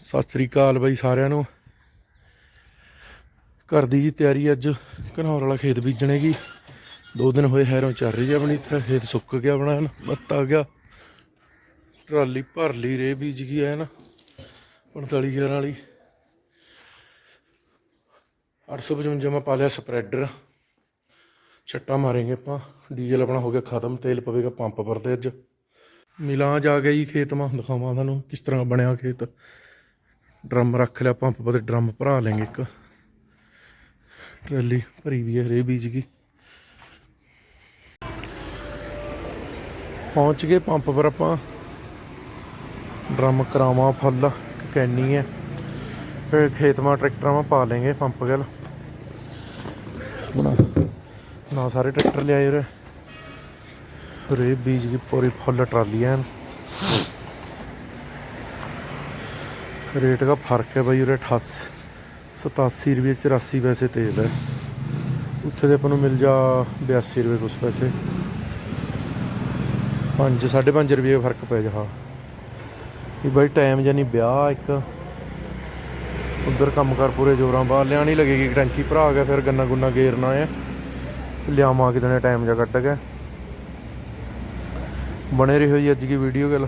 ਸਤਿ ਸ੍ਰੀ ਅਕਾਲ ਬਾਈ ਸਾਰਿਆਂ ਨੂੰ। ਘਰ ਦੀ ਜੀ ਤਿਆਰੀ ਅੱਜ ਘਨੌਰ ਵਾਲਾ ਖੇਤ ਬੀਜਣੇਗੀ। ਦੋ ਦਿਨ ਹੋਏ ਹੈਰੋਂ ਚੱਲ ਰਹੀ ਹੈ ਆਪਣੀ ਇੱਥੇ, ਖੇਤ ਸੁੱਕ ਗਿਆ ਬਣਾ ਐਨ ਬੱਤ ਆ ਗਿਆ। ਟਰਾਲੀ ਭਰ ਲਈ ਰੇ ਬੀਜ ਗਈ ਐ ਨਾ 45 11 ਵਾਲੀ। 855 ਮੈਂ ਪਾ ਲਿਆ ਸਪਰੈਡਰ। ਛੱਟਾ ਮਾਰਾਂਗੇ ਆਪਾਂ। ਡੀਜ਼ਲ ਆਪਣਾ ਹੋ ਗਿਆ ਖਤਮ, ਤੇਲ ਪਵੇਗਾ ਪੰਪ ਪਰ ਤੇ ਅੱਜ। ਮਿਲਾਂ ਜਾ ਕੇ ਜੀ ਖੇਤ, ਮਾਂ ਦਿਖਾਵਾਂ ਤੁਹਾਨੂੰ ਕਿਸ ਤਰ੍ਹਾਂ ਬਣਿਆ ਖੇਤ। ਡਰਮ ਰੱਖ ਲਿਆ ਪੰਪ ਪਰ ਡਰਮ ਭਰਾ ਲੈਂਗੇ ਇੱਕ। ਟਰਾਲੀ ਭਰੀ ਵੀ ਹੈ ਰੇ ਬੀਜ ਗਈ ਪਹੁੰਚ ਗਏ ਪੰਪ ਪਰ ਆਪਾਂ। ਡਰਮ ਕਰਾਵਾਂ ਫੁੱਲ ਕੈਨੀ ਹੈ ਫਿਰ ਖੇਤ ਟਰੈਕਟਰਾਂ ਮਾ ਪਾ ਲੈਂਗੇ ਪੰਪ ਗਲ ਬਣਾ ਨਾ ਸਾਰੇ ਟਰੈਕਟਰ ਲਿਆਏ ਰੇ ਰੇ ਬੀਜ ਦੀ ਪੂਰੀ ਫੁੱਲ ਟਰਾਲੀ ਐਨ ਰੇਟ ਦਾ ਫ਼ਰਕ ਹੈ ਬਾਈ ਉਰੇ 88 87 ਰੁਪਏ 84 ਪੈਸੇ ਤੇਲ ਹੈ। ਉੱਥੇ ਤੇ ਆਪਾਂ ਨੂੰ ਮਿਲ ਜਾ 82 ਰੁਪਏ ਕੁਛ ਪੈਸੇ। 5 5.5 ਰੁਪਏ ਫ਼ਰਕ ਪੈ ਜਾ ਇਹ ਬਾਈ ਟਾਈਮ ਜਾਨੀ ਵਿਆਹ ਇੱਕ। ਉਧਰ ਕੰਮ ਕਰ ਪੂਰੇ ਜੋਰਾਂ ਬਾਹਰ ਲਿਆਣੀ ਲੱਗੇਗੀ ਟੈਂਕੀ ਭਰਾ ਗਿਆ, ਫਿਰ ਗੰਨਾ ਗੁੰਨਾ ਗੇਰਨਾ ਹੈ ਲਿਆਵਾਂ ਕਿਤੇ ਨੇ ਟਾਈਮ ਜਾ ਕੱਢ ਕੇ। ਬਣੇ ਰਹੋ ਜੀ ਅੱਜ ਦੀ ਵੀਡੀਓ ਗੱਲ।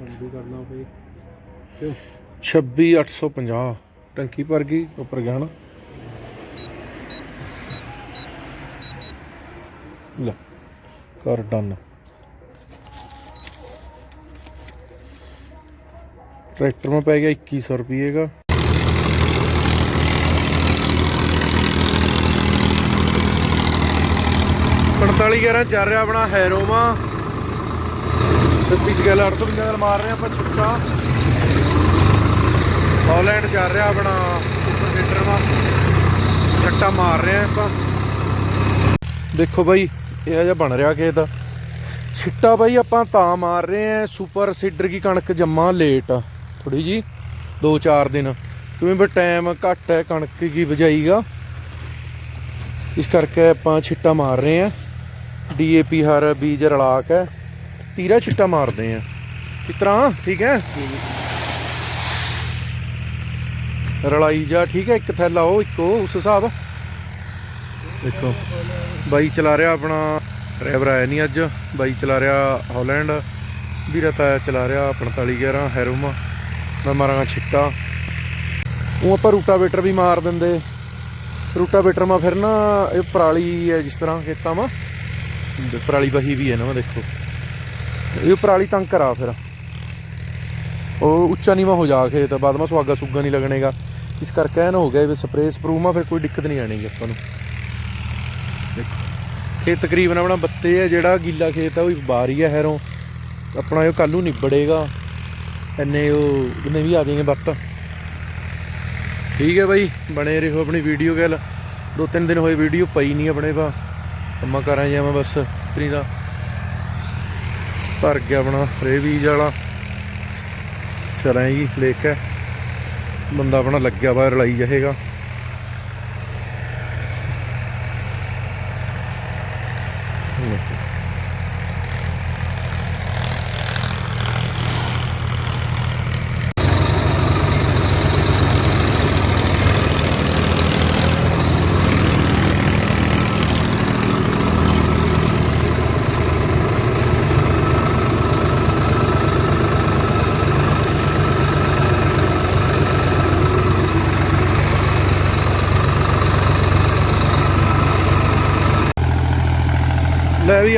ਬੰਦੀ ਕਰਨਾ ਪਈ 26850 ਟੰਕੀ ਭਰ ਗਈ, ਉੱਪਰ ਗਿਆ ਨਾ ਲੈ ਕਰ ਡਨ। ਟਰੈਕਟਰ में ਪੈ ਗਿਆ 2100 ਰੁਪਏ ਦਾ। ਪੰਤਾਲੀ 11 ਚੱਲ ਰਿਹਾ ਆਪਣਾ ਹੈਰੋਮਾ। 36 ਸਕੇਲ 850 ਨਾਲ ਮਾਰ ਰਹੇ ਆਪਾਂ ਛੁੱਟਾ। ਹਾਲੈਂਡ ਚੱਲ ਰਿਹਾ ਆਪਣਾ ਸੁਪਰ ਸੀਟਰ ਵਾ। ਛੱਟਾ ਮਾਰ ਰਹੇ ਆਪਾਂ। ਦੇਖੋ ਬਾਈ, ਇਹ ਜਿਹਾ ਬਣ ਰਿਹਾ ਖੇਤ। ਛਿੱਟਾ ਬਾਈ ਆਪਾਂ ਤਾਂ ਮਾਰ ਰਹੇ ਆ ਸੁਪਰ ਸੀਡਰ ਕੀ ਕਣਕ ਜੰਮਾ ਲੇਟ ਥੋੜੀ ਜੀ 2-4 ਦਿਨ। ਕਿਉਂਕਿ ਵੀ ਟਾਈਮ ਘੱਟ ਹੈ, ਕਣਕ ਕੀ ਬਜਾਈਗਾ ਇਸ ਕਰਕੇ ਆਪਾਂ ਛਿੱਟਾ ਮਾਰ ਰਹੇ ਆ ਡੀਏਪੀ ਹਰ ਬੀਜ ਰਲਾ ਕੇ ਤੀਰਾ ਛਿੱਟਾ ਮਾਰਦੇ ਆ। ਇਸ ਤਰ੍ਹਾਂ? ਠੀਕ ਹੈ? ਰਲਾਈ ਜਾ, ਠੀਕ ਹੈ? ਇੱਕ ਥੈਲਾ ਉਹ, ਇੱਕੋ ਉਸ ਹਿਸਾਬ। ਦੇਖੋ, ਬਾਈ ਚਲਾ ਰਿਹਾ ਆਪਣਾ, ਡਰਾਈਵਰ ਆਇਆ ਨਹੀਂ ਅੱਜ। ਬਾਈ ਚਲਾ ਰਿਹਾ ਹਾਲੈਂਡ। ਵੀਰਾ ਤਾਂ ਚਲਾ ਰਿਹਾ 4511 ਹੈਰੋਮਾ। ਮੈਂ ਮਾਰਾਂਗਾ ਛਿੱਟਾ। ਉਹ ਆਪਾਂ ਰੂਟਾਵੇਟਰ ਵੀ ਮਾਰ ਦਿੰਦੇ। ਰੂਟਾਵੇਟਰ ਮਾ ਫਿਰ ਨਾ, ਇਹ ਪਰਾਲੀ ਹੈ ਜਿਸ ਤਰ੍ਹਾਂ ਖੇਤਾਂ ਮਾ। ਪਰਾਲੀ ਬਹੀ ਵੀ ਹੈ ਨਾ ਮੈਂ, ਦੇਖੋ। ਇਹ ਪਰਾਲੀ ਤੰਗ ਕਰਾ ਫਿਰ। ਉਹ ਉੱਚਾ ਨੀਵਾ ਹੋ ਜਾ ਖੇਤ ਬਾਅਦ ਮਾ ਸੁਆਗਾ ਸੁੱਗਾ ਨਹੀਂ ਲੱਗਣੇਗਾ। ਇਸ ਕਰਕੇ ਐਨ ਹੋ ਗਿਆ ਵੀ ਸਪਰੇਅ ਸਪਰੂ ਮਾ ਫਿਰ ਕੋਈ ਦਿੱਕਤ ਨਹੀਂ ਆਣੀਗੀ ਆਪਾਂ ਨੂੰ। ਇਹ ਤਕਰੀਬਨ ਆਪਣਾ ਬੱਤੇ ਹੈ ਜਿਹੜਾ ਗੀਲਾ ਖੇਤ ਆ, ਉਹ ਬਾਹਰ ਹੀ ਹੈ ਹੈਰੋਂ। ਆਪਣਾ ਇਹ ਕੱਲ ਨਿਬੜੇਗਾ। ਇੰਨੇ ਉਹ ਉਹਨੇ ਵੀ ਆ ਜਾਣਗੇ ਬੱਤ। ਠੀਕ ਹੈ ਬਾਈ, ਬਣੇ ਰਹੋ ਆਪਣੀ ਵੀਡੀਓ ਗੱਲ। ਦੋ ਤਿੰਨ ਦਿਨ ਹੋਏ ਵੀਡੀਓ ਪਈ ਨਹੀਂ ਆਪਣੇ ਪਾ ਕੰਮਾਂ ਕਰਾਂ ਜਾਵਾਂ ਬਸ ਤਰੀ ਦਾ। ਭਰ ਗਿਆ ਆਪਣਾ ਰੇ ਬੀਜ ਵਾਲਾ ਚਲਾਂ ਜੀ ਲੇਕ ਹੈ ਬੰਦਾ ਆਪਣਾ ਲੱਗਿਆ ਵਾ, ਰਲਾਈ ਜਾਏਗਾ। ਲੈ ਵੀ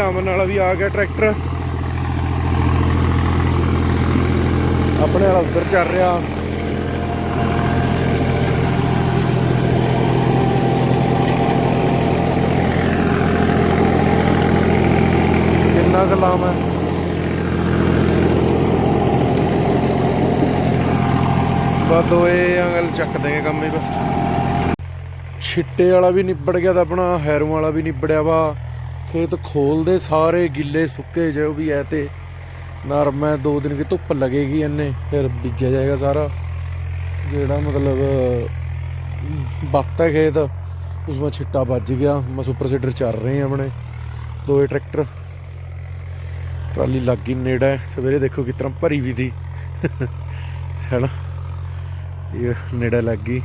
ਆਮਨ ਵਾਲਾ ਵੀ ਆ ਗਿਆ ਟਰੈਕਟਰ। ਆਪਣੇ ਵਾਲਾ ਉੱਧਰ ਚੱਲ ਰਿਹਾ। ਕਿੰਨਾ ਕਲਾਮ ਹੈ। ਬਸ ਦੋਏ ਅੰਗਲ ਚੱਕ ਦੇਗੇ ਕੰਮ ਇਹ ਛਿੱਟੇ ਵਾਲਾ ਵੀ ਨਿਬੜ ਗਿਆ ਤਾਂ ਆਪਣਾ ਹੈਰੋਂ ਵਾਲਾ ਵੀ ਨਿਬੜਿਆ ਵਾ। ਖੇਤ ਖੋਲਦੇ ਸਾਰੇ ਗਿੱਲੇ ਸੁੱਕੇ ਜੋ ਵੀ ਹੈ ਤੇ ਨਰਮ ਹੈ ਦੋ ਦਿਨ ਕੀ ਧੁੱਪ ਲੱਗੇਗੀ ਇਹਨੇ ਫਿਰ ਬੀਜਿਆ ਜਾਏਗਾ ਸਾਰਾ। ਜਿਹੜਾ ਮਤਲਬ ਬੱਤ ਹੈ ਖੇਤ ਉਸ ਵਿੱਚ ਛਿੱਟਾ ਵੱਜ ਗਿਆ, ਮੈਂ ਸੁਪਰ ਸੀਡਰ ਚੱਲ ਰਹੇ ਆ ਆਪਣੇ ਦੋਏ ਟਰੈਕਟਰ। ਟਰਾਲੀ ਲੱਗ ਗਈ ਨੇੜੇ, ਸਵੇਰੇ ਦੇਖੋ ਕਿਸ ਤਰ੍ਹਾਂ ਭਰੀ ਵੀ ਦੀ। ਹੈਨਾ? ਇਹ ਨੇੜੇ ਲੱਗ ਗਈ।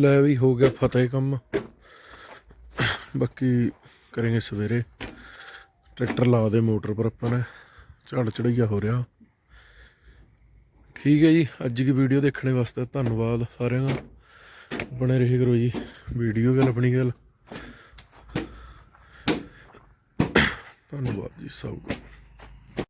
ਲੈ ਵੀ ਹੋ ਗਿਆ ਫਤਿਹ ਕੰਮ। ਬਾਕੀ ਕਰਾਂਗੇ ਸਵੇਰੇ। ਟਰੈਕਟਰ ਲਾ ਦੇ ਮੋਟਰ ਪਰ ਆਪਾਂ ਨੇ। ਝੜ ਚੜਈਆ ਹੋ ਰਿਹਾ। ਠੀਕ ਹੈ ਜੀ, ਅੱਜ ਦੀ ਵੀਡੀਓ ਦੇਖਣ ਵਾਸਤੇ ਧੰਨਵਾਦ ਸਾਰਿਆਂ ਦਾ। ਬਣੇ ਰਹੇ ਕਰੋ ਜੀ, ਵੀਡੀਓ ਗੱਲ, ਆਪਣੀ ਗੱਲ। ਧੰਨਵਾਦ ਜੀ, ਸਭ ਦਾ।